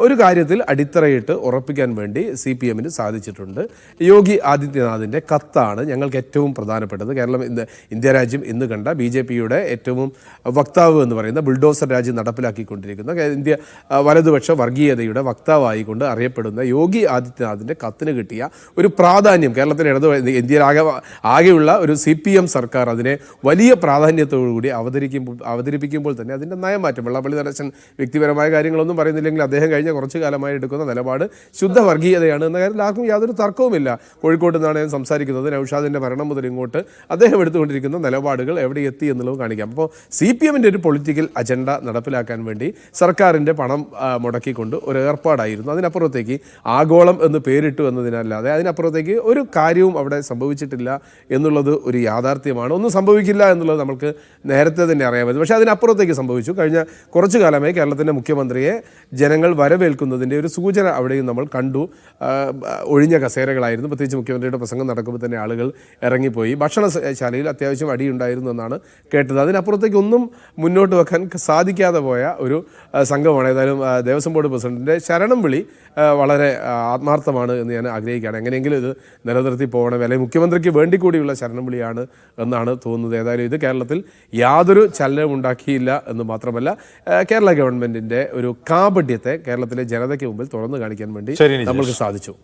ഒരു കാര്യത്തിൽ അടിത്തറയിട്ട് ഉറപ്പിക്കാൻ വേണ്ടി സി പി എമ്മിന് സാധിച്ചിട്ടുണ്ട്. യോഗി ആദിത്യനാഥിന്റെ കത്താണ് ഞങ്ങൾക്ക് ഏറ്റവും പ്രധാനപ്പെട്ടത്. കേരളം ഇന്ന് ഇന്ത്യ രാജ്യം ഇന്ന് കണ്ട ബി ജെ പിയുടെ ഏറ്റവും വക്താവ് എന്ന് പറയുന്ന ബുൾഡോസർ രാജ്യം നടപ്പിലാക്കിക്കൊണ്ടിരിക്കുന്ന ഇന്ത്യ വലതുപക്ഷ വർഗീയതയുടെ വക്താവായിക്കൊണ്ട് അറിയപ്പെടുന്ന യോഗി ആദിത്യനാഥിന്റെ കത്തിന് കിട്ടിയ ഒരു പ്രാധാന്യം കേരളത്തിലെ ഇടത് ഇന്ത്യയിലാകെ ആകെയുള്ള ഒരു സി പി എം സർക്കാർ അതിനെ വലിയ പ്രാധാന്യത്തോടുകൂടി അവതരിക്കുമ്പോൾ അവതരിപ്പിക്കുമ്പോൾ തന്നെ അതിന്റെ നയമാറ്റം വെള്ളപ്പള്ളി നടേശൻ വ്യക്തിപരമായ കാര്യങ്ങളൊന്നും പറയുന്നില്ലെങ്കിൽ അദ്ദേഹം കഴിഞ്ഞ കുറച്ച് കാലമായി എടുക്കുന്ന നിലപാട് ശുദ്ധ വർഗീയതയാണ് എന്ന കാര്യത്തിൽ ആർക്കും യാതൊരു തർക്കവുമില്ല. കോഴിക്കോട് നിന്നാണ് ഞാൻ സംസാരിക്കുന്നത്. നൌഷാദിന്റെ ഭരണം മുതൽ ഇങ്ങോട്ട് അദ്ദേഹം എടുത്തുകൊണ്ടിരിക്കുന്ന നിലപാടുകൾ എവിടെ എത്തി എന്നുള്ളത് കാണിക്കാം. അപ്പോൾ സി പി എമ്മിന്റെ ഒരു പൊളിറ്റിക്കൽ അജണ്ട നടപ്പിലാക്കാൻ വേണ്ടി സർക്കാരിന്റെ പണം മുടക്കിക്കൊണ്ട് ഒരു ഏർപ്പാടായിരുന്നു. അതിനപ്പുറത്തേക്ക് ആഗോളം എന്ന് പേരിട്ടു എന്നതിനല്ലാതെ അതിനപ്പുറത്തേക്ക് ഒരു കാര്യവും അവിടെ സംഭവിച്ചിട്ടില്ല എന്നുള്ളത് ഒരു യാഥാർത്ഥ്യമാണ്. ഒന്നും സംഭവിക്കില്ല എന്നുള്ളത് നമുക്ക് നേരത്തെ തന്നെ അറിയാൻ പറ്റും പക്ഷേ അതിനപ്പുറത്തേക്ക് സംഭവിച്ചു. കഴിഞ്ഞ കുറച്ചു കാലമായി കേരളത്തിന്റെ മുഖ്യമന്ത്രിയെ ജനങ്ങൾ വരവേൽക്കുന്നതിന്റെ ഒരു സൂചന അവിടെയും നമ്മൾ കണ്ടു. ഒഴിഞ്ഞ കസേരകളായിരുന്നു. പ്രത്യേകിച്ച് മുഖ്യമന്ത്രിയുടെ പ്രസംഗം നടക്കുമ്പോൾ തന്നെ ആളുകൾ ഇറങ്ങിപ്പോയി. ഭക്ഷണശാലയിൽ അത്യാവശ്യം അടിയുണ്ടായിരുന്നു എന്നാണ് കേട്ടത്. അതിനപ്പുറത്തേക്ക് ഒന്നും മുന്നോട്ട് വെക്കാൻ സാധിക്കാതെ പോയ ഒരു സംഘമാണ്. ഏതായാലും ദേവസ്വം ബോർഡ് പ്രസിഡന്റിന്റെ ശരണം വിളി വളരെ ആത്മാർത്ഥമാണ് എന്ന് ഞാൻ ആഗ്രഹിക്കുകയാണ്. എങ്ങനെയെങ്കിലും ഇത് നിലനിർത്തി പോകണം. അല്ലെങ്കിൽ മുഖ്യമന്ത്രിക്ക് വേണ്ടി കൂടിയുള്ള ശരണം വിളിയാണ് എന്നാണ് തോന്നുന്നത്. ഏതായാലും ഇത് കേരളത്തിൽ യാതൊരു ചലനവും ഉണ്ടാക്കിയില്ല എന്ന് മാത്രമല്ല കേരള ഗവൺമെന്റിന്റെ ഒരു കാപട്യത്തെ കേരളത്തിലെ ജനതയ്ക്ക് മുമ്പിൽ തുറന്നു കാണിക്കാൻ വേണ്ടി നമ്മൾക്ക് സാധിച്ചു.